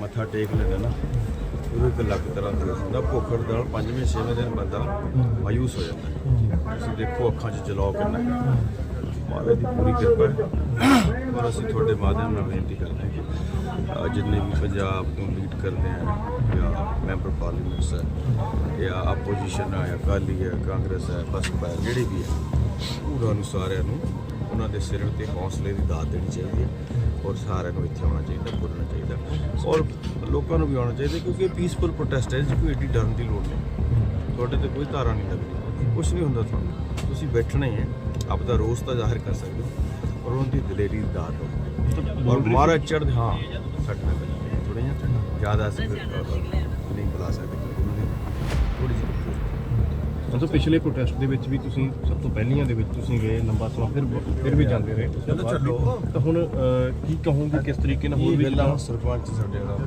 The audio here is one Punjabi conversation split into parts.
ਮੱਥਾ ਟੇਕ ਲੈਂਦਾ ਨਾ ਉਹ ਇੱਕ ਲੱਗ ਤਰ੍ਹਾਂ ਦਾ ਹੁੰਦਾ, ਭੁੱਖੜ ਹੜਤਾਲ ਪੰਜਵੇਂ, ਛੇਵੇਂ ਦਿਨ ਬੰਦਾ ਮਾਯੂਸ ਹੋ ਜਾਂਦਾ। ਤੁਸੀਂ ਦੇਖੋ ਅੱਖਾਂ 'ਚ ਜਲਾਓ ਕਿੰਨਾ ਹੈ। ਮਹਾਰਾਜ ਦੀ ਪੂਰੀ ਕਿਰਪਾ ਹੈ। ਔਰ ਅਸੀਂ ਤੁਹਾਡੇ ਮਾਧਿਅਮ ਨਾਲ ਬੇਨਤੀ ਕਰਦੇ ਹਾਂ ਕਿ ਜਿੰਨੇ ਵੀ ਪੰਜਾਬ ਨੂੰ ਲੀਡ ਕਰਦੇ ਆ, ਜਾਂ ਮੈਂਬਰ ਪਾਰਲੀਮੈਂਟਸ ਹੈ, ਜਾਂ ਆਪੋਜੀਸ਼ਨ ਹੈ ਅਕਾਲੀ ਹੈ, ਕਾਂਗਰਸ ਹੈ, ਬਸਪਾ ਹੈ, ਜਿਹੜੇ ਵੀ ਹੈ ਉਹਨਾਂ ਨੂੰ ਸਾਰਿਆਂ ਨੂੰ ਉਹਨਾਂ ਦੇ ਸਿਰ ਤੇ ਹੌਸਲੇ ਦੀ ਦਾਤ ਦੇਣੀ ਚਾਹੀਦੀ ਹੈ। ਔਰ ਸਾਰਿਆਂ ਨੂੰ ਇੱਥੇ ਆਉਣਾ ਚਾਹੀਦਾ, ਬੋਲਣਾ ਚਾਹੀਦਾ। ਔਰ ਲੋਕਾਂ ਨੂੰ ਵੀ ਆਉਣਾ ਚਾਹੀਦਾ ਕਿਉਂਕਿ ਇਹ ਪੀਸਫੁਲ ਪ੍ਰੋਟੈਸਟ ਹੈ, ਇਸ ਕੋਈ ਏਡੀ ਡਰਨ ਦੀ ਲੋੜ ਨਹੀਂ। ਤੁਹਾਡੇ ਤੇ ਕੋਈ ਧਾਰਾ ਨਹੀਂ ਲੱਗਦੀ। ਕੁਝ ਨਹੀਂ ਹੁੰਦਾ ਤੁਹਾਨੂੰ। ਤੁਸੀਂ ਬੈਠਣਾ ਹੀ ਹੈ ਆਪਦਾ ਰੋਸ ਤਾਂ ਜ਼ਾਹਿਰ ਕਰ ਸਕਦੇ ਹੋ ਔਰ ਉਹਨਾਂ ਦੀ ਦਲੇਰੀ ਦੀ ਦਾਤ ਹੋ। ਔਰ ਮਹਾਰਾਜ ਚੜ੍ਹ ਹਾਂ, ਸਾਡੇ ਨਾਲ ਥੋੜ੍ਹਾ ਜ਼ਿਆਦਾ ਅਸੀਂ ਨਹੀਂ ਬੁਲਾ ਸਕਦੇ। ਉਹਨਾਂ ਦੀ ਥੋੜੀ ਜਿਹੀ ਮਤਲਬ ਪਿਛਲੇ ਪ੍ਰੋਟੈਸਟ ਦੇ ਵਿੱਚ ਵੀ ਤੁਸੀਂ ਸਭ ਤੋਂ ਪਹਿਲੀਆਂ ਦੇ ਵਿੱਚ ਤੁਸੀਂ ਗਏ ਲੰਬਾ ਸਮਾਂ ਫਿਰ ਫਿਰ ਵੀ ਜਾਂਦੇ ਰਹੇ ਉਸ ਤੋਂ ਚਲੋ, ਬਾਅਦ ਵੀ। ਚਲੋ। ਤਾਂ ਹੁਣ ਅਹ, ਕੀ ਕਹੋਗੇ ਕਿਸ ਤਰੀਕੇ ਨਾਲ ਹੋਰ ਵੀ ਵੇਲਾ ਸਰਪੰਚ ਸਾਡੇ ਨਾਲ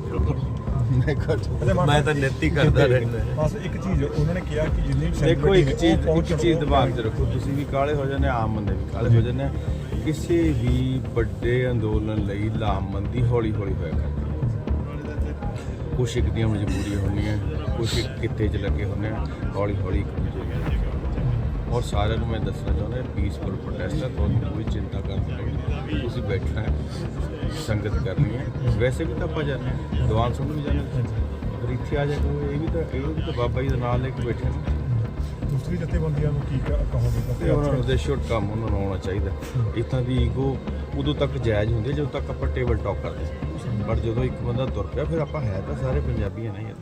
ਮੈਂ ਤਾਂ ਨਿੱਤੀ ਕਰਦਾ ਰਹਿੰਦਾ ਬਸ ਇੱਕ ਚੀਜ਼ ਉਹਨਾਂ ਨੇ ਕਿਹਾ ਕਿ ਜਿੰਨੀ ਵੀ ਦੇਖੋ ਇੱਕ celebrity ਨੇ, ਚੀਜ਼ ਉਹ ਇੱਕ ਚੀਜ਼ ਦਿਮਾਗ 'ਚ ਰੱਖੋ ਤੁਸੀਂ ਵੀ ਕਾਲੇ ਹੋ ਜਾਂਦੇ ਆਮ ਬੰਦੇ ਵੀ ਕਾਲੇ ਹੋ ਜਾਂਦੇ ਆ। ਕਿਸੇ ਵੀ ਵੱਡੇ ਅੰਦੋਲਨ ਲਈ ਲਾਮਬੰਦੀ ਹੌਲੀ ਹੌਲੀ ਹੋਇਆ ਕਰਦੀ ਕੁਛ ਇੱਕ ਦੀਆਂ ਮਜਬੂਰੀਆਂ ਹੁੰਦੀਆਂ ਕੁਛ ਇੱਕ ਕਿੱਤੇ 'ਚ ਲੱਗੇ ਹੁੰਦੇ ਆ ਹੌਲੀ ਹੌਲੀ ਇੱਕ ਦੂਜੇ ਆ। ਔਰ ਸਾਰਿਆਂ ਨੂੰ ਮੈਂ ਦੱਸਣਾ ਚਾਹੁੰਦਾ ਪੀਸਫੁਲ ਪ੍ਰੋਟੈਸਟ ਹੈ ਤੁਹਾਨੂੰ ਕੋਈ ਚਿੰਤਾ ਕਰਨ ਦੀ ਲੋੜ ਨਹੀਂ। ਤੁਸੀਂ ਬੈਠਣਾ ਹੈ ਸੰਗਤ ਕਰਨੀ ਹੈ। ਵੈਸੇ ਵੀ ਤਾਂ ਆਪਾਂ ਜਾਂਦੇ ਹਾਂ ਦੀਵਾਨ ਸੁਣ ਵੀ ਜਾਂਦੇ ਹਾਂ। ਅਗਰ ਇੱਥੇ ਆ ਜਾ ਕੋਈ ਇਹ ਵੀ ਤਾਂ ਇਹ ਵੀ ਤਾਂ ਬਾਬਾ ਜੀ ਦੇ ਨਾਲ ਲੈ ਕੇ ਬੈਠੇ ਨੇ। ਦੂਸਰੀ ਜਥੇਬੰਦੀਆਂ ਨੂੰ ਕੀ ਕ- ਕਹੋਗੇ? ਤੇ ਉਹਨਾਂ ਨੂੰ ਦੇ ਸ਼ੁੱਡ ਕੰਮ ਉਹਨਾਂ ਨੂੰ ਆਉਣਾ ਚਾਹੀਦਾ। ਇਤਾਂ ਦੀ ਈਗੋ ਉਦੋਂ ਤੱਕ ਜਾਇਜ਼ ਹੁੰਦੀ ਹੈ ਜਦੋਂ ਤੱਕ ਆਪਾਂ ਟੇਬਲ ਟਾਕ ਕਰਦੇ ਹਾਂ। ਪਰ ਜਦੋਂ ਇੱਕ ਬੰਦਾ ਤੁਰ ਪਿਆ ਫਿਰ ਆਪਾਂ ਹੈ ਤਾਂ ਸਾਰੇ ਪੰਜਾਬੀ ਨਹੀਂ ਹਾਂ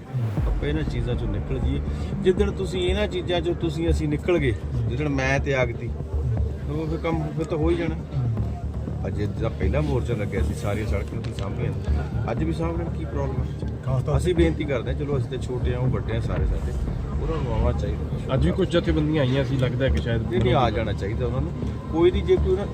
ਆਪਾਂ ਇਹਨਾਂ ਚੀਜ਼ਾਂ ਚੋਂ ਨਿਕਲ ਜਾਈਏ। ਜਿੱਦਣ ਤੁਸੀਂ ਇਹਨਾਂ ਚੀਜ਼ਾਂ ਚੋਂ ਤੁਸੀਂ ਅਸੀਂ ਨਿਕਲ ਗਏ ਜਿੱਦਣ ਮੈਂ ਤੇ ਆਗਤੀ ਉਹ ਫਿਰ ਕੰਮ ਫਿਰ ਤਾਂ ਹੋ ਹੀ ਜਾਣਾ। ਅੱਜ ਜਿਹੜਾ ਪਹਿਲਾ ਮੋਰਚਾ ਲੱਗਿਆ ਸੀ ਸਾਰੀਆਂ ਸੜਕਾਂ ਤੇ ਸਾਹਮਣੇ ਅੱਜ ਵੀ ਸਾਹਮਣੇ ਕੀ ਪ੍ਰੋਬਲਮ ਹੈ ਖਾਸ ਤੌਰ ਅਸੀਂ ਬੇਨਤੀ ਕਰਦੇ ਹਾਂ ਚਲੋ ਅਸੀਂ ਤੇ ਛੋਟੇ ਹਾਂ ਉਹ ਵੱਡੇ ਆ ਸਾਰੇ ਸਾਡੇ ਉਹਨਾਂ ਨੂੰ ਆਉਣਾ ਚਾਹੀਦਾ। ਅੱਜ ਵੀ ਕੁਝ ਜਥੇਬੰਦੀਆਂ ਆਈਆਂ ਸੀ ਲੱਗਦਾ ਹੈ ਕਿ ਸ਼ਾਇਦ ਨਹੀਂ ਆ ਜਾਣਾ ਚਾਹੀਦਾ ਉਹਨਾਂ ਨੂੰ। ਕੋਈ ਨਹੀਂ ਜੇ ਕੋਈ ਨਾ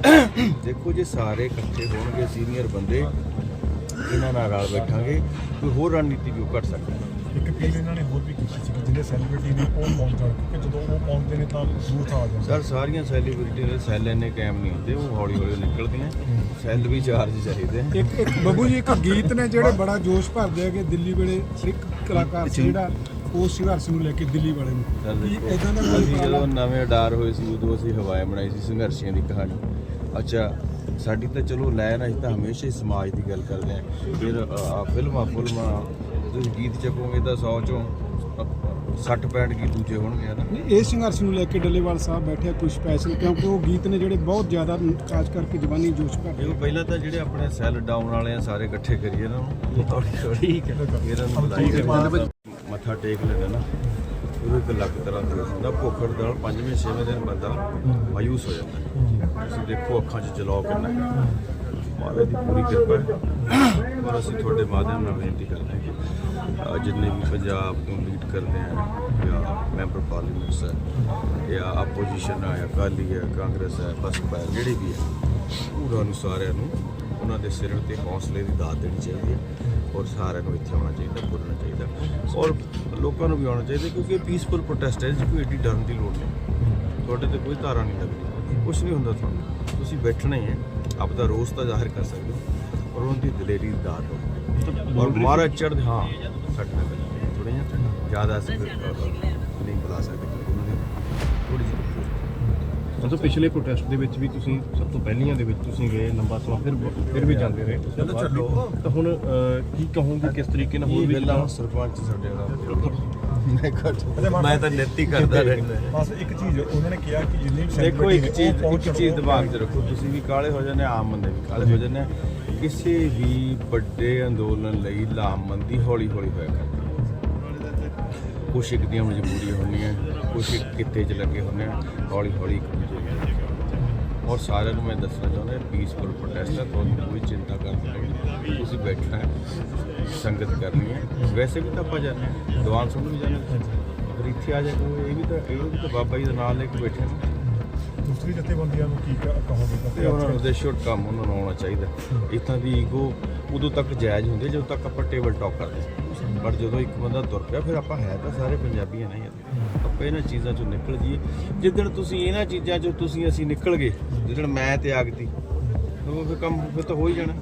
ਦੇਖੋ ਜੇ ਸਾਰੇ ਇਕੱਠੇ ਹੋਣਗੇ ਸੀਨੀਅਰ ਬੰਦੇ ਇਹਨਾਂ ਨਾਲ ਰਲ ਬੈਠਾਂਗੇ ਕੋਈ ਹੋਰ ਰਣਨੀਤੀ ਵੀ ਉਹ ਸਕਦਾ। ਇੱਕ ਅਪੀਲ ਇਹਨਾਂ ਨੇ ਹੋਰ ਵੀ ਕੀਤੀ ਸੀ ਕਿ ਜਿਹੜੇ ਸੈਲੀਬ੍ਰਿਟੀ ਨੇ ਉਹ ਪਹੁੰਚ ਜਾਣ ਕਿਉਂਕਿ ਜਦੋਂ ਉਹ ਪਹੁੰਚਦੇ ਨੇ ਤਾਂ ਤਾਂ ਆ ਜਾਂਦਾ ਸਰ ਸਾਰੀਆਂ ਸੈਲੀਬ੍ਰਿਟੀ ਦੇ ਸੈੱਲ ਇੰਨੇ ਕਾਇਮ ਨਹੀਂ ਹੁੰਦੇ ਉਹ ਹੌਲੀ ਹੌਲੀ ਨਿਕਲਦੀਆਂ ਸੈੱਲ ਵੀ ਚਾਰਜ ਚਾਹੀਦੇ ਆ। ਇੱਕ ਇੱਕ ਬੱਬੂ ਜੀ ਇੱਕ ਗੀਤ ਨੇ ਜਿਹੜੇ ਬੜਾ ਜੋਸ਼ ਭਰਦੇ ਹੈਗੇ ਦਿੱਲੀ ਵੇਲੇ ਇੱਕ ਕਲਾਕਾਰ ਸੀ ਜਿਹੜਾ ਉਹ ਸੰਘਰਸ਼ ਨੂੰ ਲੈ ਕੇ ਦਿੱਲੀ ਵਾਲੇ ਨੂੰ। ਕੀ ਦੇਖੋ, ਇਦਾਂ ਦਾ ਕੋਈ ਅਸੀਂ ਉਪਰਾਲਾ? ਜਦੋਂ ਨਵੇਂ ਅਡਾਰ ਹੋਏ ਸੀ ਉਦੋਂ ਅਸੀਂ ਹਵਾਏ ਬਣਾਈ ਸੀ ਸੰਘਰਸ਼ੀਆਂ ਦੀ ਕਹਾਣੀ। ਅੱਛਾ ਸਾਡੀ ਤਾਂ ਚਲੋ ਲੈ ਨਾ ਅਸੀਂ ਤਾਂ ਹਮੇਸ਼ਾ ਹੀ ਸਮਾਜ ਦੀ ਗੱਲ ਕਰਦੇ ਆਂ ਫਿਰ ਆ ਫਿਲਮਾਂ ਫਿਲਮਾਂ ਤੁਸੀਂ ਗੀਤ ਚੱਕੋਗੇ ਤਾਂ 100 ਚੋਂ 60 65 ਗੀਤ ਦੂਜੇ ਹੋਣਗੇ ਨਾ? ਨਹੀਂ, ਇਹ ਸੰਘਰਸ਼ ਨੂੰ ਲੈ ਕੇ ਡੱਲੇਵਾਲ ਸਾਹਿਬ ਬੈਠੇ ਆ ਕੋਈ ਸਪੈਸ਼ਲ ਕਿਉਂਕਿ ਉਹ ਗੀਤ ਨੇ ਜਿਹੜੇ ਬਹੁਤ ਜ਼ਿਆਦਾ ਖਾਸ ਕਰਕੇ ਜਵਾਨੀ ਜੋਸ਼ ਭਰਦੇ ਇਹ ਪਹਿਲਾਂ ਤਾਂ ਜਿਹੜੇ ਆਪਣੇ ਸੈੱਲ ਡਾਊਨ ਵਾਲੇ ਆ ਸਾਰੇ ਇਕੱਠੇ ਕਰੀਏ ਇਹਨਾਂ ਨੂੰ ਥੋੜੀ ਥੋੜੀ ਇਹਨਾਂ ਨੂੰ ਬੁਲਾਈਏ। ਮੱਥਾ ਟੇਕ ਲੈਂਦਾ ਨਾ ਉਹ ਇੱਕ ਲੱਗ ਤਰ੍ਹਾਂ ਦਾ ਹੁੰਦਾ ਭੁੱਖ ਨਾਲ ਪੰਜਵੇਂ ਛੇਵੇਂ ਦਿਨ ਬੰਦਾ ਮਾਯੂਸ ਹੋ ਜਾਂਦਾ ਹੈ। ਤੁਸੀਂ ਦੇਖੋ ਅੱਖਾਂ 'ਚ ਜਲਾਉ ਕਿੰਨਾ ਹੈ। ਮਹਾਰਾਜ ਦੀ ਪੂਰੀ ਕਿਰਪਾ ਹੈ ਔਰ ਅਸੀਂ ਤੁਹਾਡੇ ਮਾਧਿਅਮ ਨਾਲ ਬੇਨਤੀ ਕਰਦੇ ਹਾਂ ਕਿ ਅਹ, ਜਿੰਨੇ ਵੀ ਪੰਜਾਬ ਨੂੰ ਲੀਡ ਕਰਦੇ ਆ ਜਾਂ ਮੈਂਬਰ ਪਾਰਲੀਮੈਂਟਸ ਹੈ ਜਾਂ ਆਪੋਜੀਸ਼ਨ ਹੈ ਅਕਾਲੀ ਹੈ ਕਾਂਗਰਸ ਹੈ ਬਸਪਾ ਹੈ ਜਿਹੜੀ ਵੀ ਹੈ ਉਹਨਾਂ ਨੂੰ ਸਾਰਿਆਂ ਨੂੰ ਉਹਨਾਂ ਦੇ ਸਿਰ ਤੇ ਹੌਸਲੇ ਦੀ ਦਾਤ ਦੇਣੀ ਚਾਹੀਦੀ ਹੈ ਔਰ ਸਾਰਿਆਂ ਨੂੰ ਇੱਥੇ ਆਉਣਾ ਚਾਹੀਦਾ, ਬੋਲਣਾ ਚਾਹੀਦਾ। ਔਰ ਲੋਕਾਂ ਨੂੰ ਵੀ ਆਉਣਾ ਚਾਹੀਦਾ ਕਿਉਂਕਿ ਇਹ ਪੀਸਫੁਲ ਪ੍ਰੋਟੈਸਟ ਹੈ ਜਿਸ ਕੋਈ ਏਡੀ ਡਰਨ ਦੀ ਲੋੜ ਨਹੀਂ। ਤੁਹਾਡੇ ਤੇ ਕੋਈ ਧਾਰਾ ਨਹੀਂ ਲੱਗਦੀ। ਕੁਝ ਨਹੀਂ ਹੁੰਦਾ ਤੁਹਾਨੂੰ। ਤੁਸੀਂ ਬੈਠਣਾ ਹੀ ਹੈ ਆਪਦਾ ਰੋਸ ਤਾਂ ਜ਼ਾਹਿਰ ਕਰ ਸਕਦੇ ਹੋ ਔਰ ਉਹਨਾਂ ਦੀ ਦਲੇਰੀ ਦੀ ਦਾਤ ਹੋ। ਔਰ ਮਾਰਾ ਚੜ੍ਹ ਹਾਂ, ਸਾਡੇ ਨਾਲ ਥੋੜ੍ਹੀਆਂ ਜ਼ਿਆਦਾ ਅਸੀਂ ਨਹੀਂ ਬੁਲਾ ਸਕਦੇ। ਉਹਨਾਂ ਦੀ ਥੋੜੀ ਜਿਹੀ ਮਤਲਬ ਪਿਛਲੇ ਪ੍ਰੋਟੈਸਟ ਦੇ ਵਿੱਚ ਵੀ ਤੁਸੀਂ ਸਭ ਤੋਂ ਪਹਿਲੀਆਂ ਦੇ ਵਿੱਚ ਤੁਸੀਂ ਗਏ ਲੰਬਾ ਸਮਾਂ ਫਿਰ ਫਿਰ ਵੀ ਜਾਂਦੇ ਰਹੇ। ਉਸ ਤੋਂ ਚਲੋ, ਬਾਅਦ ਵੀ। ਚਲੋ। ਤਾਂ ਹੁਣ ਅਹ, ਕੀ ਕਹੋਗੇ ਕਿਸ ਤਰੀਕੇ ਨਾਲ ਹੋਰ ਵੀ ਵੇਲਾ ਸਰਪੰਚ ਸਾਡੇ ਨਾਲ। ਮੈਂ ਤਾਂ ਨਿੱਤੀ ਕਰਦਾ ਰਹਿੰਦਾ। ਬਸ ਇੱਕ ਚੀਜ਼ ਉਹਨਾਂ ਨੇ ਕਿਹਾ ਕਿ ਜਿੰਨੀ ਵੀ ਦੇਖੋ ਇੱਕ ਚੀਜ਼ ਇੱਕ ਚੀਜ਼ ਦਿਮਾਗ 'ਚ ਰੱਖੋ ਤੁਸੀਂ ਵੀ ਕਾਲੇ ਹੋ ਜਾਂਦੇ ਆਮ ਬੰਦੇ ਵੀ ਕਾਲੇ ਹੋ ਜਾਂਦੇ ਆ। ਕਿਸੇ ਵੀ ਵੱਡੇ ਅੰਦੋਲਨ ਲਈ ਲਾਮਬੰਦੀ ਹੌਲੀ ਹੌਲੀ ਹੋਇਆ ਕਰਦੀ ਕੁਛ ਇੱਕ ਦੀਆਂ ਮਜਬੂਰੀਆਂ ਹੁੰਦੀਆਂ ਕੁਛ ਇੱਕ ਕਿੱਤੇ 'ਚ ਲੱਗੇ ਹੁੰਦੇ ਆ ਹੌਲੀ ਹੌਲੀ ਇੱਕ ਦੂਜੇ ਆ। ਔਰ ਸਾਰਿਆਂ ਨੂੰ ਮੈਂ ਦੱਸਣਾ ਚਾਹੁੰਦਾ ਪੀਸਫੁਲ ਪ੍ਰੋਟੈਸਟ ਹੈ ਤੁਹਾਨੂੰ ਕੋਈ ਚਿੰਤਾ ਕਰਨ ਦੀ ਲੋੜ ਨਹੀਂ। ਤੁਸੀਂ ਬੈਠਣਾ ਹੈ ਸੰਗਤ ਕਰਨੀ ਹੈ। ਵੈਸੇ ਵੀ ਤਾਂ ਆਪਾਂ ਜਾਂਦੇ ਹਾਂ ਦੀਵਾਨ ਸੁਣ ਵੀ ਜਾਂਦੇ ਹਾਂ। ਅਗਰ ਇੱਥੇ ਆ ਜਾ ਕੋਈ ਇਹ ਵੀ ਤਾਂ ਇਹ ਵੀ ਤਾਂ ਬਾਬਾ ਜੀ ਦੇ ਨਾਲ ਲੈ ਕੇ ਬੈਠੇ ਨੇ। ਦੂਸਰੀ ਜਥੇਬੰਦੀਆਂ ਨੂੰ ਕੀ ਕ- ਕਹੋਗੇ ਤੇ ਉਹਨਾਂ ਨੂੰ ਦੇ ਸ਼ੁੱਡ ਕੰਮ ਉਹਨਾਂ ਨੂੰ ਆਉਣਾ ਚਾਹੀਦਾ। ਇਤਾਂ ਦੀ ਈਗੋ ਉਦੋਂ ਤੱਕ ਜਾਇਜ਼ ਹੁੰਦੀ ਹੈ ਜਦੋਂ ਤੱਕ ਆਪਾਂ ਟੇਬਲ ਟਾਕ ਕਰਦੇ ਪਰ ਜਦੋਂ ਇੱਕ ਬੰਦਾ ਤੁਰ ਪਿਆ ਫਿਰ ਆਪਾਂ ਹੈ ਤਾਂ ਸਾਰੇ ਪੰਜਾਬੀ ਨਹੀਂ ਹਾਂ ਆਪਾਂ ਇਹਨਾਂ ਚੀਜ਼ਾਂ ਚੋਂ ਨਿਕਲ ਜਾਈਏ। ਜਿੱਦਣ ਤੁਸੀਂ ਇਹਨਾਂ ਚੀਜ਼ਾਂ ਚੋਂ ਤੁਸੀਂ ਅਸੀਂ ਨਿਕਲ ਗਏ ਜਿੱਦਣ ਮੈਂ ਤੇ ਆਗਤੀ ਉਹ ਫਿਰ ਕੰਮ ਫਿਰ ਤਾਂ ਹੋ ਹੀ ਜਾਣਾ।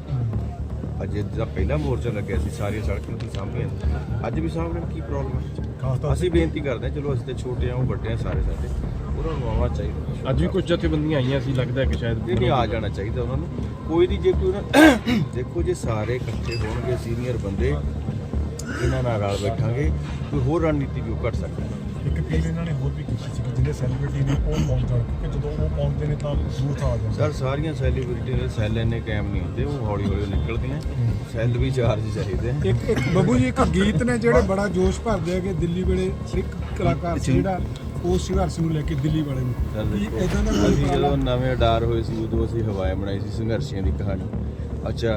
ਅਜੇ ਦਾ ਪਹਿਲਾ ਮੋਰਚਾ ਲੱਗਿਆ ਸੀ ਸਾਰੀਆਂ ਸੜਕਾਂ ਤੇ ਸਾਹਮਣੇ ਅੱਜ ਵੀ ਸਾਹਮਣੇ ਕੀ ਪ੍ਰੋਬਲਮ ਹੈ ਅਸੀਂ ਬੇਨਤੀ ਕਰਦੇ ਹਾਂ ਚਲੋ ਅਸੀਂ ਤੇ ਛੋਟੇ ਆ ਉਹ ਵੱਡੇ ਆ ਸਾਰੇ ਸਾਡੇ ਉਹਨਾਂ ਨੂੰ ਆਉਣਾ ਚਾਹੀਦਾ। ਅੱਜ ਵੀ ਕੁਝ ਜਥੇਬੰਦੀਆਂ ਆਈਆਂ ਸੀ ਲੱਗਦਾ ਹੈ ਕਿ ਸ਼ਾਇਦ ਨਹੀਂ ਨਹੀਂ ਆ ਜਾਣਾ ਚਾਹੀਦਾ ਉਹਨਾਂ ਨੂੰ। ਕੋਈ ਨਹੀਂ ਜੇ ਕੋਈ ਨਾ ਦੇਖੋ ਜੇ ਸਾਰੇ ਇਕੱਠੇ ਹੋਣਗੇ ਸੀਨੀਅਰ ਬੰਦੇ ਇਹਨਾਂ ਨਾਲ ਰਲ ਬੈਠਾਂਗੇ ਕੋਈ ਹੋਰ ਰਣਨੀਤੀ ਵੀ ਉਹ ਕੱਢ ਸਕਦਾ ਇੱਕ ਅਪੀਲ ਇਹਨਾਂ ਨੇ ਹੋਰ ਵੀ ਕੀਤੀ ਸੀ ਜਿਹੜੇ ਸੈਲੀਬ੍ਰਿਟੀ ਨੇ ਉਹ ਪਹੁੰਚ ਜਾਣ ਕਿਉਂਕਿ ਜਦੋਂ ਉਹ ਪਹੁੰਚਦੇ ਨੇ ਤਾਂ ਜ਼ਰੂਰ ਆ ਜਾਂਦਾ ਸਰ ਸਾਰੀਆਂ ਸੈਲੀਬ੍ਰਿਟੀ ਦੇ ਸੈੱਲ ਇੰਨੇ ਕਾਇਮ ਨਹੀਂ ਹੁੰਦੇ ਉਹ ਹੌਲੀ ਹੌਲੀ ਨਿਕਲਦੀਆਂ ਸੈੱਲ ਵੀ ਚਾਰਜ ਚਾਹੀਦੇ ਇੱਕ ਇੱਕ ਬੱਬੂ ਜੀ ਇੱਕ ਗੀਤ ਨੇ ਜਿਹੜੇ ਬੜਾ ਜੋਸ਼ ਭਰਦੇ ਆ ਕਿ ਦਿੱਲੀ ਵੇਲੇ ਇੱਕ ਕਲਾਕਾਰ ਜਿਹੜਾ ਉਹ ਸੰਘਰਸ਼ ਨੂੰ ਲੈ ਕੇ ਦਿੱਲੀ ਵਾਲੇ ਨੂੰ। ਕੀ ਏਦਾਂ ਦਾ ਕੋਈ? ਜਦੋਂ ਨਵੇਂ ਅਡਾਰ ਹੋਏ ਸੀ ਉਦੋਂ ਅਸੀਂ ਹਵਾਏ ਬਣਾਈ ਸੀ ਸੰਘਰਸ਼ੀਆਂ ਦੀ ਕਹਾਣੀ। ਅੱਛਾ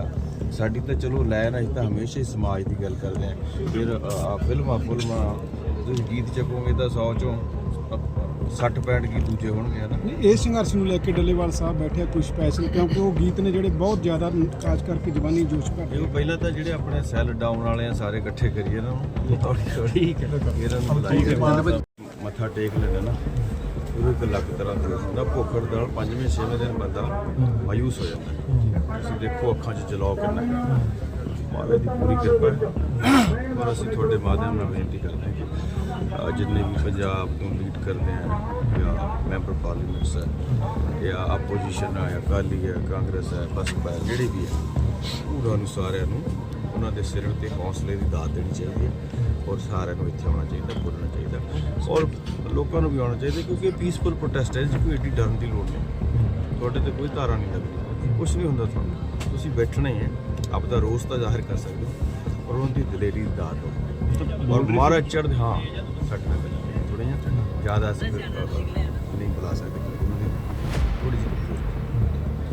ਸਾਡੀ ਤਾਂ ਚਲੋ ਲੈ ਨਾ ਅਸੀਂ ਤਾਂ ਹਮੇਸ਼ਾ ਹੀ ਸਮਾਜ ਦੀ ਗੱਲ ਕਰਦੇ ਆਂ ਫਿਰ ਆ ਫਿਲਮਾਂ ਫਿਲਮਾਂ ਤੁਸੀਂ ਗੀਤ ਚੱਕੋਗੇ ਤਾਂ 100 ਚੋਂ 60 65 ਗੀਤ ਦੂਜੇ ਹੋਣਗੇ ਹਨਾ ਨਹੀਂ, ਇਹ ਸੰਘਰਸ਼ ਨੂੰ ਲੈ ਕੇ ਡੱਲੇਵਾਲ ਸਾਹਿਬ ਬੈਠੇ ਕੋਈ ਸਪੈਸ਼ਲ ਕਿਉਂਕਿ ਉਹ ਗੀਤ ਨੇ ਜਿਹੜੇ ਬਹੁਤ ਜ਼ਿਆਦਾ ਖਾਸ ਕਰਕੇ ਜਵਾਨੀ ਜੋਸ਼ ਭਰਦੇ ਇਹ ਪਹਿਲਾਂ ਤਾਂ ਜਿਹੜੇ ਆਪਣੇ ਸੈੱਲ ਡਾਊਨ ਵਾਲੇ ਆ ਸਾਰੇ ਇਕੱਠੇ ਕਰੀਏ ਇਹਨਾਂ ਨੂੰ ਹੌਲੀ ਹੌਲੀ ਇਹਨਾਂ ਨੂੰ ਮੱਥਾ ਟੇਕ ਲੈਣਾ ਨਾ। ਉਹ ਇੱਕ ਅਲੱਗ ਤਰ੍ਹਾਂ ਦਾ ਹੁੰਦਾ ਭੁੱਖੜ ਨਾਲ ਪੰਜਵੇਂ, ਛੇਵੇਂ ਦਿਨ ਬੰਦਾ ਮਾਯੂਸ ਹੋ ਜਾਂਦਾ ਹੈ। ਤੁਸੀਂ ਦੇਖੋ ਅੱਖਾਂ 'ਚ ਜਲਾਉ ਕਿੰਨਾ ਹੈ। ਮਹਾਰਾਜ ਦੀ ਪੂਰੀ ਕਿਰਪਾ ਹੈ ਔਰ ਅਸੀਂ ਤੁਹਾਡੇ ਮਾਧਿਅਮ ਨਾਲ ਬੇਨਤੀ ਕਰਦੇ ਹਾਂ ਕਿ ਅਹ ਜਿੰਨੇ ਵੀ ਪੰਜਾਬ ਨੂੰ ਲੀਡ ਕਰਦੇ ਆ ਜਾਂ ਮੈਂਬਰ ਪਾਰਲੀਮੈਂਟਸ ਹੈ ਜਾਂ ਆਪੋਜੀਸ਼ਨ ਹੈ ਅਕਾਲੀ ਹੈ ਕਾਂਗਰਸ ਹੈ ਬਸਪਾ ਹੈ ਜਿਹੜੀ ਵੀ ਹੈ ਉਹਨਾਂ ਨੂੰ ਸਾਰਿਆਂ ਨੂੰ ਉਹਨਾਂ ਦੇ ਸਿਰ ਤੇ ਹੌਸਲੇ ਦੀ ਦਾਤ ਦੇਣੀ ਚਾਹੀਦੀ ਹੈ ਔਰ ਸਾਰਿਆਂ ਨੂੰ ਇੱਥੇ ਆਉਣਾ ਚਾਹੀਦਾ, ਬੋਲਣਾ ਚਾਹੀਦਾ। ਔਰ ਲੋਕਾਂ ਨੂੰ ਵੀ ਆਉਣਾ ਚਾਹੀਦਾ ਕਿਉਂਕਿ ਇਹ ਪੀਸਫੁਲ ਪ੍ਰੋਟੈਸਟ ਹੈ, ਜਿਸ ਕੋਈ ਏਡੀ ਡਰਨ ਦੀ ਲੋੜ ਨਹੀਂ। ਤੁਹਾਡੇ ਤੇ ਕੋਈ ਧਾਰਾ ਨਹੀਂ ਲੱਗਦੀ। ਕੁਝ ਨਹੀਂ ਹੁੰਦਾ ਤੁਹਾਨੂੰ। ਤੁਸੀਂ ਬੈਠਣਾ ਹੀ ਹੈ। ਆਪਦਾ ਰੋਸ ਤਾਂ ਜ਼ਾਹਿਰ ਕਰ ਸਕਦੇ ਹੋ। ਔਰ ਉਹਨਾਂ ਦੀ ਦਲੇਰੀ ਦਾ ਦਾਤ ਔਰ ਮਹਾਰਾਜ ਚੜ੍ਹਦੇ ਹਾਂ, ਸਾਡੇ ਨਾਲ ਥੋੜੇ ਜਿਹਾ। ਜ਼ਿਆਦਾ ਅਸੀਂ ਨਹੀਂ ਬੁਲਾ ਸਕਦੇ। ਥੋੜੀ ਜਿਹੀ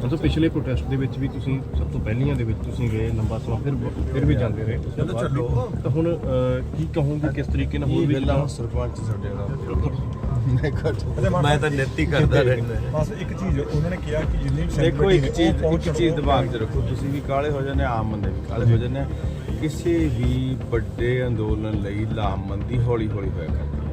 ਤਾਂ ਪਿਛਲੇ ਪ੍ਰੋਟੈਸਟ ਦੇ ਵਿੱਚ ਵੀ ਤੁਸੀਂ ਸਭ ਤੋਂ ਪਹਿਲੀਆਂ ਦੇ ਵਿੱਚ ਤੁਸੀਂ ਗਏ ਲੰਬਾ ਸਮਾਂ ਫਿਰ ਫਿਰ ਵੀ ਜਾਂਦੇ ਰਹੇ ਤੋਂ ਚਲੋ, ਬਾਅਦ ਵੀ। ਚਲੋ। ਤਾਂ ਹੁਣ ਕੀ ਕਹੋਗੇ ਕਿਸ ਤਰੀਕੇ ਨਾਲ ਹੋਰ ਵੀ ਗੱਲਾਂ ਸਰਪੰਚ ਸਾਡੇ ਨਾਲ ਮੈਂ ਤਾਂ ਨਿੱਤ ਕਰਦਾ ਰਹਿੰਦਾ ਬਸ ਇੱਕ ਚੀਜ਼ ਉਹਨਾਂ ਨੇ ਕਿਹਾ ਕਿ ਜਿੰਨੇ ਵੀ ਦੇਖੋ ਇੱਕ ਚੀਜ਼ ਇੱਕ ਚੀਜ਼ ਦਿਮਾਗ 'ਚ ਰੱਖੋ ਤੁਸੀਂ ਵੀ ਕਾਲੇ ਹੋ ਜਾਂਦੇ ਆਮ ਬੰਦੇ ਵੀ ਕਾਲੇ ਹੋ ਜਾਂਦੇ। ਕਿਸੇ ਵੀ ਵੱਡੇ ਅੰਦੋਲਨ ਲਈ ਲਾਮਬੰਦੀ ਹੌਲੀ ਹੌਲੀ ਹੋਇਆ ਕਰਦੀ।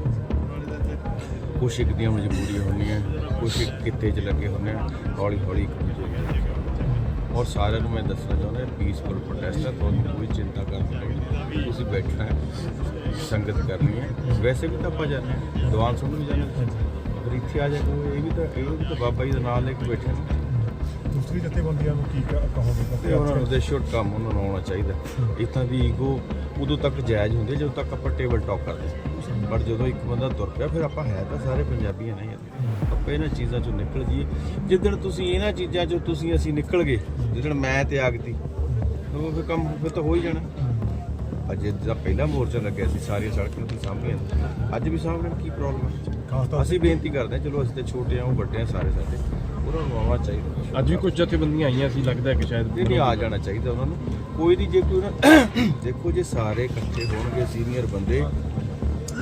ਕੁਛ ਇੱਕ ਦੀਆਂ ਮਜਬੂਰੀਆਂ ਹੁੰਦੀਆਂ ਕੁਛ ਇੱਕ ਕਿੱਤੇ 'ਚ ਲੱਗੇ ਹੁੰਦੇ ਆ ਹੌਲੀ ਹੌਲੀ ਇੱਕ ਦੂਜੇ ਨੂੰ ਔਰ ਸਾਰਿਆਂ ਨੂੰ ਮੈਂ ਦੱਸਣਾ ਚਾਹੁੰਦਾ ਪੀਸਫੁਲ ਪ੍ਰੋਟੈਸਟ ਹੈ ਤੁਹਾਨੂੰ ਕੋਈ ਚਿੰਤਾ ਕਰਨ ਦੀ ਤੁਸੀਂ ਬੈਠਣਾ ਹੈ ਸੰਗਤ ਕਰਨੀ ਹੈ। ਵੈਸੇ ਵੀ ਤਾਂ ਆਪਾਂ ਹਾਂ ਦੀਵਾਨ ਸੁਣ ਵੀ ਹਾਂ। ਅਗਰ ਇੱਥੇ ਆ ਜਾਏ ਕੋਈ ਇਹ ਵੀ ਤਾਂ ਇਹ ਵੀ ਤਾਂ ਬਾਬਾ ਜੀ ਦਾ ਨਾਮ ਲੈ ਕੇ ਬੈਠੇ ਨੇ। ਦੂਸਰੀ ਜਥੇਬੰਦੀਆਂ ਨੂੰ ਕੀ ਕਹੋਗੇ ਤੇ ਉਹਨਾਂ ਨੂੰ ਦੇ ਸ਼ੁੱਡ ਕੰਮ ਉਹਨਾਂ ਨੂੰ ਆਉਣਾ ਚਾਹੀਦਾ। ਇਤਾਂ ਦੀ ਈਗੋ ਉਦੋਂ ਤੱਕ ਜਾਇਜ਼ ਹੁੰਦੀ ਜਦੋਂ ਤੱਕ ਆਪਾਂ ਟੇਬਲ ਟਾਕ ਕਰਦੇ ਪਰ ਜਦੋਂ ਇੱਕ ਬੰਦਾ ਤੁਰ ਪਿਆ ਫਿਰ ਆਪਾਂ ਹੈ ਤਾਂ ਸਾਰੇ ਪੰਜਾਬੀਆਂ ਨਹੀਂ ਆਪਾਂ ਇਹਨਾਂ ਚੀਜ਼ਾਂ ਚੋਂ ਨਿਕਲ ਜਾਈਏ। ਜਿੱਦਣ ਤੁਸੀਂ ਇਹਨਾਂ ਚੀਜ਼ਾਂ ਚੋਂ ਤੁਸੀਂ ਅਸੀਂ ਨਿਕਲ ਗਏ ਜਿੱਦਣ ਮੈਂ ਤੇ ਆਗਤੀ ਉਹ ਫਿਰ ਕੰਮ ਫਿਰ ਤਾਂ ਹੋ ਹੀ ਜਾਣਾ। ਅਜੇ ਦਾ ਪਹਿਲਾ ਮੋਰਚਾ ਲੱਗਿਆ ਸੀ ਸਾਰੀਆਂ ਸੜਕਾਂ ਤੇ ਸਾਹਮਣੇ ਅੱਜ ਵੀ ਸਾਹਮਣੇ ਕੀ ਪ੍ਰੋਬਲਮ ਹੈ ਅਸੀਂ ਬੇਨਤੀ ਕਰਦੇ ਹਾਂ ਚਲੋ ਅਸੀਂ ਤੇ ਛੋਟੇ ਆ ਉਹ ਵੱਡੇ ਆ ਸਾਰੇ ਸਾਡੇ ਉਹਨਾਂ ਨੂੰ ਆਉਣਾ ਚਾਹੀਦਾ। ਅੱਜ ਵੀ ਕੁਝ ਜਥੇਬੰਦੀਆਂ ਆਈਆਂ ਸੀ ਲੱਗਦਾ ਕਿ ਸ਼ਾਇਦ ਨਹੀਂ ਆ ਜਾਣਾ ਚਾਹੀਦਾ ਉਹਨਾਂ ਨੂੰ। ਕੋਈ ਨਹੀਂ ਜੇ ਕੋਈ ਨਾ ਦੇਖੋ ਜੇ ਸਾਰੇ ਇਕੱਠੇ ਹੋਣਗੇ ਸੀਨੀਅਰ ਬੰਦੇ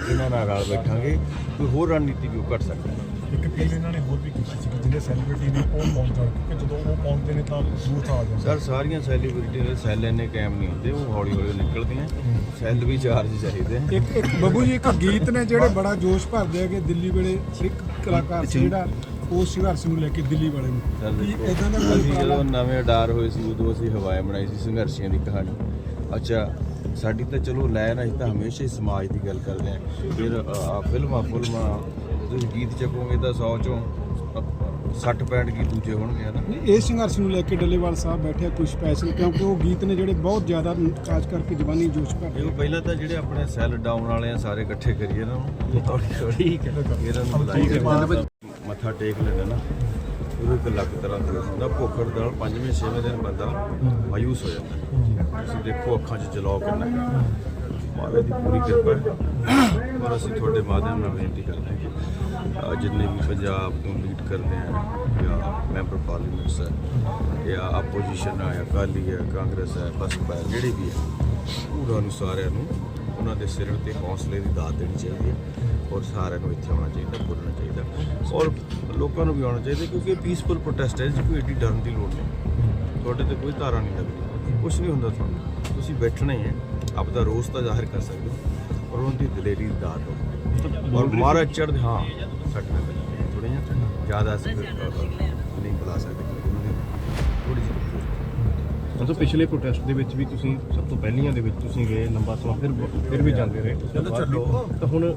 ਇਹਨਾਂ ਨਾਲ ਰਲ ਬੈਠਾਂਗੇ ਕੋਈ ਹੋਰ ਰਣਨੀਤੀ ਵੀ ਉਹ ਕੱਢ ਸਕਦਾ ਇੱਕ ਅਪੀਲ ਇਹਨਾਂ ਨੇ ਹੋਰ ਵੀ ਕੀਤੀ ਸੀ ਜਿਹੜੇ ਸੈਲੀਬ੍ਰਿਟੀ ਨੇ ਉਹ ਪਹੁੰਚ ਜਾਣ ਕਿਉਂਕਿ ਜਦੋਂ ਉਹ ਪਹੁੰਚਦੇ ਨੇ ਤਾਂ ਜ਼ਰੂਰ ਆ ਜਾਂਦਾ ਸਰ ਸਾਰੀਆਂ ਸੈਲੀਬ੍ਰਿਟੀ ਦੇ ਸੈੱਲ ਇੰਨੇ ਕਾਇਮ ਨਹੀਂ ਹੁੰਦੇ ਉਹ ਹੌਲੀ ਹੌਲੀ ਨਿਕਲਦੀਆਂ ਸੈੱਲ ਵੀ ਚਾਰਜ ਚਾਹੀਦੇ ਆ ਇੱਕ ਇੱਕ ਬੱਬੂ ਜੀ ਇੱਕ ਗੀਤ ਨੇ ਜਿਹੜੇ ਬੜਾ ਜੋਸ਼ ਭਰਦੇ ਆ ਕਿ ਦਿੱਲੀ ਵੇਲੇ ਇੱਕ ਕਲਾਕਾਰ ਸੀ ਜਿਹੜਾ ਉਹ ਸੰਘਰਸ਼ ਨੂੰ ਲੈ ਕੇ ਦਿੱਲੀ ਵਾਲੇ ਨੂੰ। ਏਦਾਂ ਦਾ ਕੋਈ? ਜਦੋਂ ਨਵੇਂ ਅਡਾਰ ਹੋਏ ਸੀ ਉਦੋਂ ਅਸੀਂ ਹਵਾਏ ਬਣਾਈ ਸੀ ਸੰਘਰਸ਼ੀਆਂ ਦੀ ਕਹਾਣੀ। ਅੱਛਾ ਸਾਡੀ ਤਾਂ ਚਲੋ ਲੈ ਨਾ ਅਸੀਂ ਤਾਂ ਹਮੇਸ਼ਾ ਹੀ ਸਮਾਜ ਦੀ ਗੱਲ ਕਰਦੇ ਆਂ ਫਿਰ ਆ ਫਿਲਮਾਂ ਫਿਲਮਾਂ ਤੁਸੀਂ ਗੀਤ ਚੱਕੋਗੇ ਤਾਂ 100 ਚੋਂ 60 65 ਗੀਤ ਦੂਜੇ ਹੋਣਗੇ ਹਨਾ? ਨਹੀਂ, ਇਹ ਸੰਘਰਸ਼ ਨੂੰ ਲੈ ਕੇ ਡੱਲੇਵਾਲ ਸਾਹਿਬ ਬੈਠੇ ਕੋਈ ਸਪੈਸ਼ਲ ਕਿਉਂਕਿ ਉਹ ਗੀਤ ਨੇ ਜਿਹੜੇ ਬਹੁਤ ਜ਼ਿਆਦਾ ਖਾਸ ਕਰਕੇ ਜਵਾਨੀ ਜੋਸ਼ ਭਰਦੇ ਇਹ ਆ ਪਹਿਲਾਂ ਤਾਂ ਜਿਹੜੇ ਆਪਣੇ ਸੈੱਲ ਡਾਊਨ ਵਾਲੇ ਆ ਸਾਰੇ ਇਕੱਠੇ ਕਰੀਏ ਇਹਨਾਂ ਨੂੰ ਇਹਨਾਂ ਬੁਲਾਈਏ ਮੱਥਾ ਟੇਕ ਲੈਣਾ ਨਾ। ਉਹ ਇੱਕ ਅਲੱਗ ਤਰ੍ਹਾਂ ਦੇ ਹੁੰਦਾ ਭੁੱਖੜ ਨਾਲ ਪੰਜਵੇਂ, ਛੇਵੇਂ ਦਿਨ ਬੰਦਾ ਮਾਯੂਸ ਹੋ ਜਾਂਦਾ ਹੈ। ਤੁਸੀਂ ਦੇਖੋ ਅੱਖਾਂ 'ਚ ਜਲਾਉ ਕਿੰਨਾ ਹੈ। ਮਹਾਰਾਜ ਦੀ ਪੂਰੀ ਕਿਰਪਾ ਹੈ ਔਰ ਅਸੀਂ ਤੁਹਾਡੇ ਮਾਧਿਅਮ ਨਾਲ ਬੇਨਤੀ ਕਰਦੇ ਹਾਂ ਕਿ, ਅਹ, ਜਿੰਨੇ ਵੀ ਪੰਜਾਬ ਨੂੰ ਲੀਡ ਕਰਦੇ ਆ ਜਾਂ ਮੈਂਬਰ ਪਾਰਲੀਮੈਂਟਸ ਹੈ, ਜਾਂ ਆਪੋਜੀਸ਼ਨ ਹੈ, ਜਾਂ ਅਕਾਲੀ ਹੈ, ਕਾਂਗਰਸ ਹੈ ਬਸਪਾ ਹੈ ਜਿਹੜੀ ਵੀ ਹੈ ਉਹਨਾਂ ਨੂੰ ਸਾਰਿਆਂ ਨੂੰ ਉਹਨਾਂ ਦੇ ਸਿਰ ਤੇ ਹੌਸਲੇ ਦੀ ਦਾਤ ਦੇਣੀ ਚਾਹੀਦੀ ਹੈ ਔਰ ਸਾਰਿਆਂ ਨੂੰ ਇੱਥੇ ਆਉਣਾ ਚਾਹੀਦਾ, ਬੋਲਣਾ ਚਾਹੀਦਾ। ਔਰ ਲੋਕਾਂ ਨੂੰ ਵੀ ਆਉਣਾ ਚਾਹੀਦਾ ਕਿਉਂਕਿ ਇਹ ਪੀਸਫੁਲ ਪ੍ਰੋਟੈਸਟ ਹੈ ਜਿਸ ਕੋਈ ਏਡੀ ਡਰਨ ਦੀ ਲੋੜ ਨਹੀਂ। ਤੁਹਾਡੇ ਤੇ ਕੋਈ ਧਾਰਾ ਨਹੀਂ ਲੱਗਦੀ। ਕੁਝ ਨਹੀਂ ਹੁੰਦਾ ਤੁਹਾਨੂੰ। ਤੁਸੀਂ ਬੈਠਣਾ ਹੀ ਹੈ। ਆਪਦਾ ਰੋਸ ਤਾਂ ਜ਼ਾਹਿਰ ਕਰ ਸਕਦੇ ਹੋ। ਔਰ ਉਹਨਾਂ ਦੀ ਦਲੇਰੀ ਦੀ ਦਾਤ ਹੋ। ਔਰ ਮਹਾਰਾਜ ਚੜ੍ਹਦੇ ਹਾਂ, ਸਾਡੇ ਨਾਲ ਥੋੜੇ ਜ਼ਿਆਦਾ ਅਸੀਂ ਨਹੀਂ ਬੁਲਾ ਸਕਦੇ। ਥੋੜੀ ਜਿਹੀ ਮਤਲਬ ਪਿਛਲੇ ਪ੍ਰੋਟੈਸਟ ਦੇ ਵਿੱਚ ਵੀ ਤੁਸੀਂ ਸਭ ਤੋਂ ਪਹਿਲੀਆਂ ਦੇ ਵਿੱਚ ਤੁਸੀਂ ਗਏ ਲੰਬਾ ਸਮਾਂ ਫਿਰ ਫਿਰ ਵੀ ਜਾਂਦੇ ਰਹੇ। ਚਲੋ ਚੱਲੋ। ਤਾਂ ਹੁਣ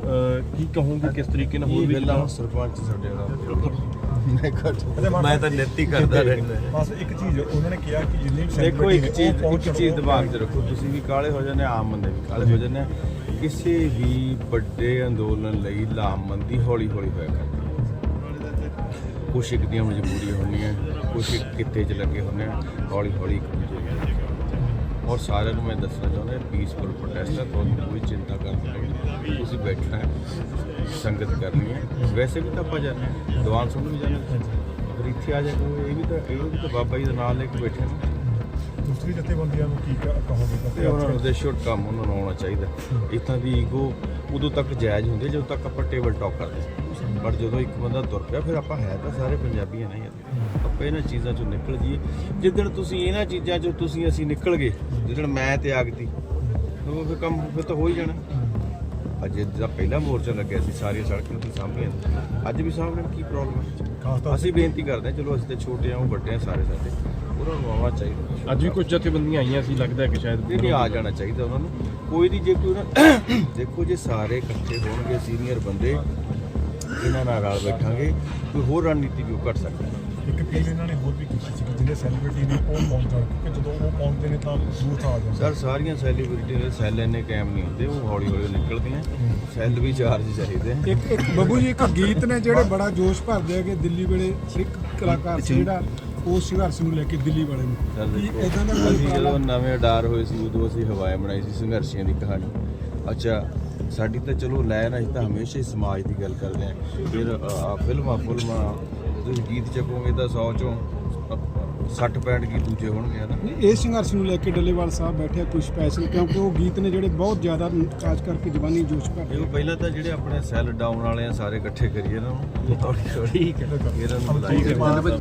ਕੀ ਕਹੋਗੇ ਕਿਸ ਤਰੀਕੇ ਨਾਲ ਹੋਰ ਵੀ ਗੱਲਾਂ ਸਰਪੰਚ ਸਾਡੇ ਵਾਲਾ ਮੈਂ ਤਾਂ ਨਿੱਤੀ ਕਰਦਾ ਰਹਿੰਦਾ ਬਸ ਇੱਕ ਚੀਜ਼ ਉਹਨਾਂ ਨੇ ਕਿਹਾ ਕਿ ਜਿੰਨੀ ਵੀ ਦੇਖੋ ਇੱਕ ਚੀਜ਼ ਇੱਕ ਚੀਜ਼ ਦਿਮਾਗ 'ਚ ਰੱਖੋ। ਤੁਸੀਂ ਵੀ ਕਾਲੇ ਹੋ ਜਾਂਦੇ ਆਮ ਬੰਦੇ ਵੀ ਕਾਲੇ ਹੋ ਜਾਂਦੇ ਆ। ਕਿਸੇ ਵੀ ਵੱਡੇ ਅੰਦੋਲਨ ਲਈ ਲਾਮਬੰਦੀ ਹੌਲੀ ਹੌਲੀ ਹੋਇਆ ਕਰਦੀ ਹੈ। ਕੁਛ ਇੱਕ ਦੀਆਂ ਮਜਬੂਰੀਆਂ ਹੁੰਦੀਆਂ। ਇੱਕ ਕਿੱਤੇ 'ਚ ਲੱਗੇ ਹੁੰਦੇ ਆ ਹੌਲੀ ਹੌਲੀ ਇੱਕ ਦੂਜੇ ਨਾਲ। ਔਰ ਸਾਰਿਆਂ ਨੂੰ ਮੈਂ ਦੱਸਣਾ ਚਾਹੁੰਦਾ ਪੀਸਫੁਲ ਪ੍ਰੋਟੈਸਟ ਹੈ ਤੁਹਾਨੂੰ ਕੋਈ ਚਿੰਤਾ ਕਰਨ ਦੀ ਤੁਸੀਂ ਬੈਠਣਾ ਹੈ ਸੰਗਤ ਕਰਨੀ ਹੈ। ਵੈਸੇ ਵੀ ਤਾਂ ਆਪਾਂ ਜਾਂਦੇ ਹਾਂ ਦੀਵਾਨ ਸੁਣ ਵੀ ਜਾਂਦੇ ਹਾਂ। ਅਗਰ ਇੱਥੇ ਆ ਜਾ ਕੋਈ ਇਹ ਵੀ ਤਾਂ ਇਹ ਵੀ ਤਾਂ ਬਾਬਾ ਜੀ ਦਾ ਨਾਮ ਲੈ ਕੇ ਬੈਠੇ ਨੇ। ਦੂਸਰੀ ਜਥੇਬੰਦੀਆਂ ਨੂੰ ਕੀ ਕਹੋਗੇ ਉਹਨਾਂ ਨੂੰ ਦੇ ਸ਼ੁੱਡ ਕੰਮ ਉਹਨਾਂ ਨੂੰ ਆਉਣਾ ਚਾਹੀਦਾ। ਇਤਾਂ ਦੀ ਈਗੋ ਉਦੋਂ ਤੱਕ ਜਾਇਜ਼ ਹੁੰਦੀ ਜਦੋਂ ਤੱਕ ਆਪਾਂ ਟੇਬਲ ਟਾਕ ਕਰਦੇ ਪਰ ਜਦੋਂ ਇੱਕ ਬੰਦਾ ਤੁਰ ਪਿਆ ਫਿਰ ਆਪਾਂ ਹੈ ਤਾਂ ਸਾਰੇ ਪੰਜਾਬੀ ਨਹੀਂ ਆਪਾਂ ਇਹਨਾਂ ਚੀਜ਼ਾਂ ਚੋਂ ਨਿਕਲ ਜੀਏ ਜਿੱਦਣ ਤੁਸੀਂ ਇਹਨਾਂ ਚੀਜ਼ਾਂ ਚੋਂ ਤੁਸੀਂ ਅਸੀਂ ਨਿਕਲ ਗਏ ਜਿੱਦਣ ਮੈਂ ਤੇ ਆਗਤੀ ਉਹ ਫਿਰ ਕੰਮ ਫਿਰ ਤਾਂ ਹੋ ਹੀ ਜਾਣਾ। ਅੱਜ ਜਿਹੜਾ ਪਹਿਲਾ ਮੋਰਚਾ ਲੱਗਿਆ ਸੀ ਸਾਰੀਆਂ ਸੜਕਾਂ ਤੇ ਸਾਹਮਣੇ ਅੱਜ ਵੀ ਸਾਹਮਣੇ ਕੀ ਪ੍ਰੋਬਲਮ ਹੈ ਅਸੀਂ ਬੇਨਤੀ ਕਰਦੇ ਹਾਂ ਚਲੋ ਅਸੀਂ ਤੇ ਛੋਟੇ ਆ ਉਹ ਵੱਡੇ ਆ ਸਾਰੇ ਸਾਡੇ ਉਹਨਾਂ ਨੂੰ ਆਉਣਾ ਚਾਹੀਦਾ। ਅੱਜ ਵੀ ਕੁਝ ਜਥੇਬੰਦੀਆਂ ਆਈਆਂ ਸੀ ਲੱਗਦਾ ਹੈ ਕਿ ਸ਼ਾਇਦ ਇਹ ਨਹੀਂ ਆ ਜਾਣਾ ਚਾਹੀਦਾ ਉਹਨਾਂ ਨੂੰ। ਕੋਈ ਨਹੀਂ ਜੇ ਕੋਈ ਨਾ ਦੇਖੋ ਜੇ ਸਾਰੇ ਇਕੱਠੇ ਹੋਣਗੇ ਸੀਨੀਅਰ ਬੰਦੇ ਇਹਨਾਂ ਨਾਲ ਰਲ ਬੈਠਾਂਗੇ ਕੋਈ ਹੋਰ ਰਣਨੀਤੀ ਵੀ ਉਹ ਕੱਢ ਸਕਦੇ। ਇੱਕ ਅਪੀਲ ਇਹਨਾਂ ਨੇ ਹੋਰ ਵੀ ਕੀਤੀ ਸੀ ਕਿ ਜਿਹੜੇ ਸੈਲੀਬ੍ਰਿਟੀ ਨੇ ਉਹ ਪਹੁੰਚ ਜਾਣ ਕਿਉਂਕਿ ਜਦੋਂ ਉਹ ਪਹੁੰਚਦੇ ਨੇ ਤਾਂ ਯੂਥ ਆ ਜਾਂਦਾ ਸਰ ਸਾਰੀਆਂ ਸੈਲੀਬ੍ਰਿਟੀ ਦੇ ਸੈੱਲ ਇੰਨੇ ਕਾਇਮ ਨਹੀਂ ਹੁੰਦੇ ਉਹ ਹੌਲੀ ਹੌਲੀ ਨਿਕਲਦੀਆਂ। ਸੈੱਲ ਵੀ ਚਾਰਜ ਚਾਹੀਦੇ ਆ। ਇੱਕ ਇੱਕ ਬੱਬੂ ਜੀ ਇੱਕ ਗੀਤ ਨੇ ਜਿਹੜੇ ਬੜਾ ਜੋਸ਼ ਭਰਦੇ ਹੈਗੇ ਦਿੱਲੀ ਵੇਲੇ ਇੱਕ ਕਲਾਕਾਰ ਸੀ ਜਿਹੜਾ ਉਹ ਸੰਘਰਸ਼ ਨੂੰ ਲੈ ਕੇ ਦਿੱਲੀ ਵਾਲੇ ਨੂੰ। ਕੀ ਏਦਾਂ ਦਾ ਕੋਈ ਜਦੋਂ? ਨਵੇਂ ਅਡਾਰ ਹੋਏ ਸੀ ਉਦੋਂ ਅਸੀਂ ਹਵਾਏ ਬਣਾਈ ਸੀ ਸੰਘਰਸ਼ੀਆਂ ਦੀ ਕਹਾਣੀ। ਅੱਛਾ ਸਾਡੀ ਤਾਂ ਚਲੋ ਲੈਨ ਅਸੀਂ ਤਾਂ ਹਮੇਸ਼ਾ ਹੀ ਸਮਾਜ ਦੀ ਗੱਲ ਕਰਦੇ ਆਂ ਫਿਰ ਆ ਫਿਲਮਾਂ ਫਿਲਮਾਂ ਤੁਸੀਂ ਗੀਤ ਚੱਕੋਗੇ ਤਾਂ 100 ਚੋਂ 60 65 ਗੀਤ ਦੂਜੇ ਹੋਣਗੇ ਹਨਾ ਨਹੀਂ, ਇਹ ਸੰਘਰਸ਼ ਨੂੰ ਲੈ ਕੇ ਡੱਲੇਵਾਲ ਸਾਹਿਬ ਬੈਠੇ ਕੋਈ ਸਪੈਸ਼ਲ ਕਿਉਂਕਿ ਉਹ ਗੀਤ ਨੇ ਜਿਹੜੇ ਬਹੁਤ ਜ਼ਿਆਦਾ ਖਾਸ ਕਰਕੇ ਜਵਾਨੀ ਜੋਸ਼ ਭਰਦੇ ਦੇਖੋ ਪਹਿਲਾਂ ਤਾਂ ਜਿਹੜੇ ਆਪਣੇ ਸੈੱਲ ਡਾਊਨ ਵਾਲੇ ਆ ਸਾਰੇ ਇਕੱਠੇ ਕਰੀਏ ਨੂੰ ਹੌਲੀ ਹੌਲੀ ਇਹਨਾਂ ਨੂੰ ਬੁਲਾਈਏ